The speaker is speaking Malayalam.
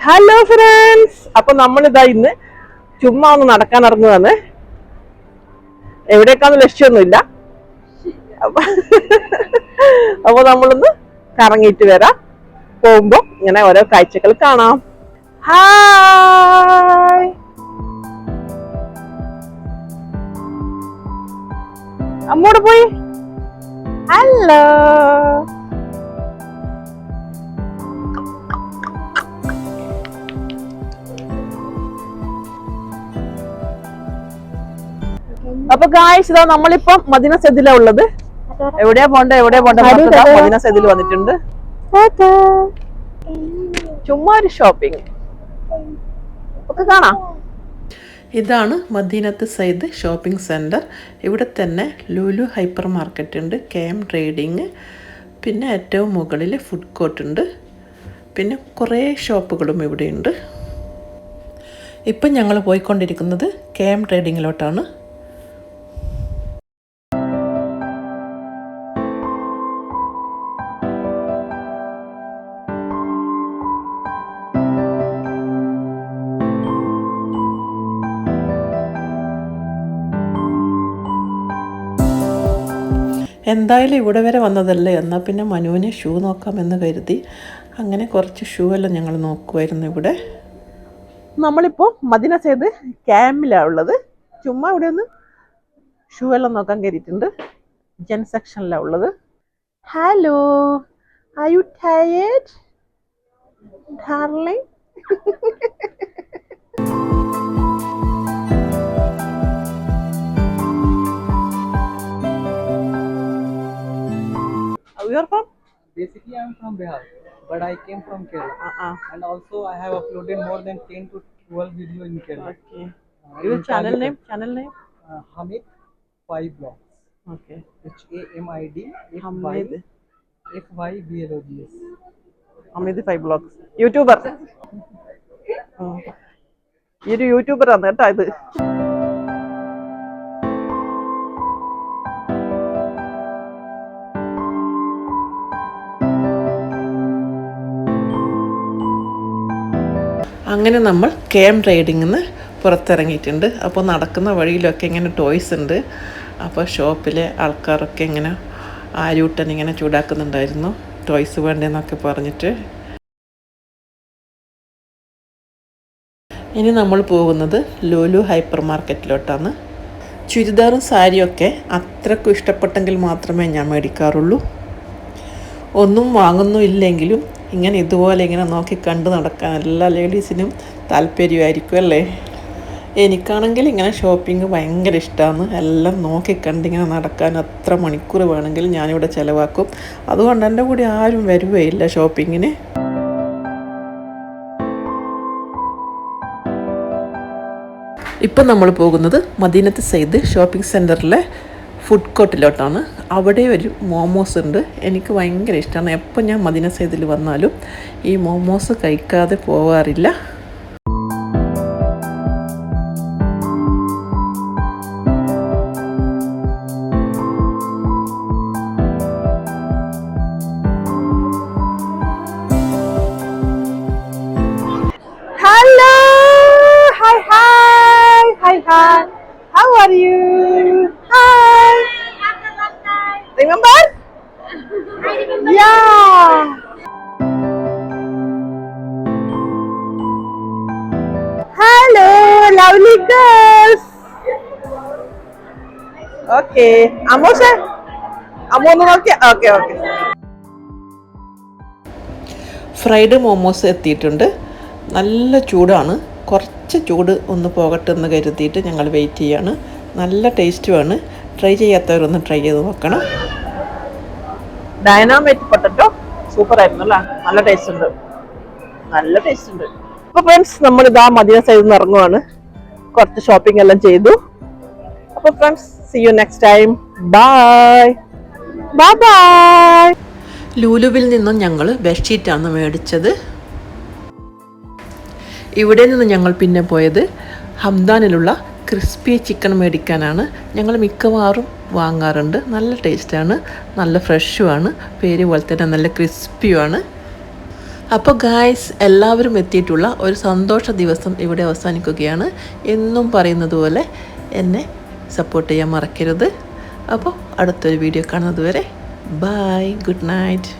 ഹലോ ഫ്രണ്ട്സ് അപ്പൊ ഇതാ ഇന്ന് ചുമ്മാ ഒന്ന് നടക്കാൻ ഇറങ്ങുവാണ്. എവിടേക്കാന്ന് ലക്ഷ്യമൊന്നുമില്ല അപ്പൊ അപ്പൊ നമ്മളൊന്ന് കറങ്ങിയിട്ട് വരാം. പോകുമ്പോ ഇങ്ങനെ ഓരോ കാഴ്ചകൾ കാണാം. ഹായ് അമ്മോട് പോയി. ഹലോ അപ്പൊ ഗായ്സ് ഇതാ നമ്മളിപ്പം മദീന സെദിലാ ഉള്ളത്. എവിടെയാ പോണ്ട? എവിടെയാ പോണ്ട? മദിന സെദിൽ വന്നിട്ടുണ്ട്. ചുമ്മാ ഒരു ഷോപ്പിംഗ് ഒക്കെ കാണാം. ഇതാണ് മദീനത്ത് സൈദ് ഷോപ്പിംഗ് സെന്റർ ഇവിടെ തന്നെ ലൂലു ഹൈപ്പർ മാർക്കറ്റ് ഉണ്ട് കെ എം ട്രേഡിങ് പിന്നെ ഏറ്റവും മുകളിൽ ഫുഡ് കോർട്ട് ഉണ്ട്. പിന്നെ കുറേ ഷോപ്പുകളും ഇവിടെയുണ്ട്. ഇപ്പം ഞങ്ങൾ പോയിക്കൊണ്ടിരിക്കുന്നത് കെ എം ട്രേഡിങ്ങിലോട്ടാണ് എന്തായാലും ഇവിടെ വരെ വന്നതല്ലേ. എന്നാൽ പിന്നെ മനുവിന് ഷൂ നോക്കാമെന്ന് കരുതി അങ്ങനെ കുറച്ച് ഷൂ എല്ലാം ഞങ്ങൾ നോക്കുമായിരുന്നു ഇവിടെ. നമ്മളിപ്പോൾ മദിന ചെയ്ത് ക്യാമ്പിലാണ് ഉള്ളത്. ചുമ്മാ ഇവിടെ ഒന്ന് ഷൂ എല്ലാം നോക്കാൻ കയറിയിട്ടുണ്ട്. ജെൻ സെക്ഷനിലാണ് ഉള്ളത്. Hello I you tired darling Basically, I'm from Bihar, but I came from Kerala. And also, I have uploaded more than 10 to 12 video in Kerala. Okay Uh, your in channel Tamil- name channel name Uh, Hamid 5 blocks. Okay H A M I D F Y Hamid F Y B L O G S. Hamid five blogs YouTuber ഈ ഒരു യൂട്യൂബറാണ് കേട്ടോ ഇത് അങ്ങനെ നമ്മൾ കെ എം ട്രേഡിങ്ങിൽ നിന്ന് പുറത്തിറങ്ങിയിട്ടുണ്ട്. അപ്പോൾ നടക്കുന്ന വഴിയിലൊക്കെ ഇങ്ങനെ ടോയ്സ് ഉണ്ട്. അപ്പോൾ ഷോപ്പിലെ ആൾക്കാരൊക്കെ ഇങ്ങനെ ആരൂട്ടൻ ഇങ്ങനെ ചൂടാക്കുന്നുണ്ടായിരുന്നു. ടോയ്സ് വേണ്ടെന്നൊക്കെ പറഞ്ഞിട്ട്. ഇനി നമ്മൾ പോകുന്നത് ലുലു ഹൈപ്പർ മാർക്കറ്റിലോട്ടാണ് ചുരിദാറും സാരിയൊക്കെ അത്രക്കും ഇഷ്ടപ്പെട്ടെങ്കിൽ മാത്രമേ ഞാൻ മേടിക്കാറുള്ളൂ. ഒന്നും വാങ്ങുന്നുമില്ലെങ്കിലും ഇങ്ങനെ ഇതുപോലെ ഇങ്ങനെ നോക്കി കണ്ട് നടക്കാൻ എല്ലാ ലേഡീസിനും താല്പര്യമായിരിക്കും അല്ലേ? എനിക്കാണെങ്കിൽ ഇങ്ങനെ ഷോപ്പിംഗ് ഭയങ്കര ഇഷ്ടമാണ് എല്ലാം നോക്കി കണ്ടിങ്ങനെ നടക്കാൻ എത്ര മണിക്കൂർ വേണമെങ്കിലും ഞാനിവിടെ ചിലവാക്കും. അതുകൊണ്ട് എന്റെ കൂടെ ആരും വരുകയില്ല ഷോപ്പിങ്ങിന് ഇപ്പം നമ്മൾ പോകുന്നത് മദീനത്ത് സെയ്ദ് ഷോപ്പിംഗ് സെന്ററിലെ ഫുഡ് കോർട്ടിലോട്ടാണ് അവിടെ ഒരു മോമോസ് ഉണ്ട് എനിക്ക് ഭയങ്കര ഇഷ്ടമാണ് എപ്പോൾ ഞാൻ മദീന സൈദിൽ വന്നാലും ഈ മോമോസ് കഴിക്കാതെ പോവാറില്ല Hello! Hi, hi! Hi, hi! How are you? Hi! Remember? Yeah! Hello, lovely girls! Okay. അമ്മോശ അമ്മ ഒന്ന് നോക്കിയ ഓക്കെ ഫ്രൈഡ് മോമോസ് എത്തിയിട്ടുണ്ട് നല്ല ചൂടാണ് കുറച്ച് ചൂട് ഒന്ന് പോകട്ടെ എന്ന് കരുതിയിട്ട് ഞങ്ങൾ വെയിറ്റ് ചെയ്യാണ് നല്ല ടേസ്റ്റുമാണ് ട്രൈ ചെയ്യാത്തവരൊന്ന് ട്രൈ ചെയ്ത് നോക്കണം. ഡൈനാമൈറ്റ് പൊട്ടറ്റോ സൂപ്പർ ആയിരുന്നു അല്ലേ? നല്ല ടേസ്റ്റ് ഉണ്ട്. നല്ല ടേസ്റ്റ് ഉണ്ട്. അപ്പൊ ഫ്രണ്ട്സ് നമ്മൾ ഇതാ മദീന സൈഡിൽ നിന്ന് ഇറങ്ങുവാണ്. കുറച്ച് ഷോപ്പിംഗ് എല്ലാം ചെയ്തു. അപ്പൊ friends see you next time bye bye bye ലൂലുവിൽ നിന്നും ഞങ്ങൾ ബെഡ്ഷീറ്റാണ് മേടിച്ചത്. ഇവിടെ നിന്ന് ഞങ്ങൾ പിന്നെ പോയത് ഹംദാനിലുള്ള ക്രിസ്പി ചിക്കൻ മേടിക്കാനാണ്. ഞങ്ങൾ മിക്കവാറും വാങ്ങാറുണ്ട്. നല്ല ടേസ്റ്റാണ്. നല്ല ഫ്രഷുമാണ്. പേര് പോലെ തന്നെ നല്ല ക്രിസ്പിയുമാണ്. അപ്പോൾ ഗായ്സ് എല്ലാവരും എത്തിയിട്ടുള്ള ഒരു സന്തോഷ ദിവസം ഇവിടെ അവസാനിക്കുകയാണ്. എന്നും പറയുന്നത് പോലെ എന്നെ സപ്പോർട്ട് ചെയ്യാൻ മറക്കരുത്. അപ്പോൾ അടുത്തൊരു വീഡിയോ കാണുന്നത് വരെ ബൈ ഗുഡ് നൈറ്റ്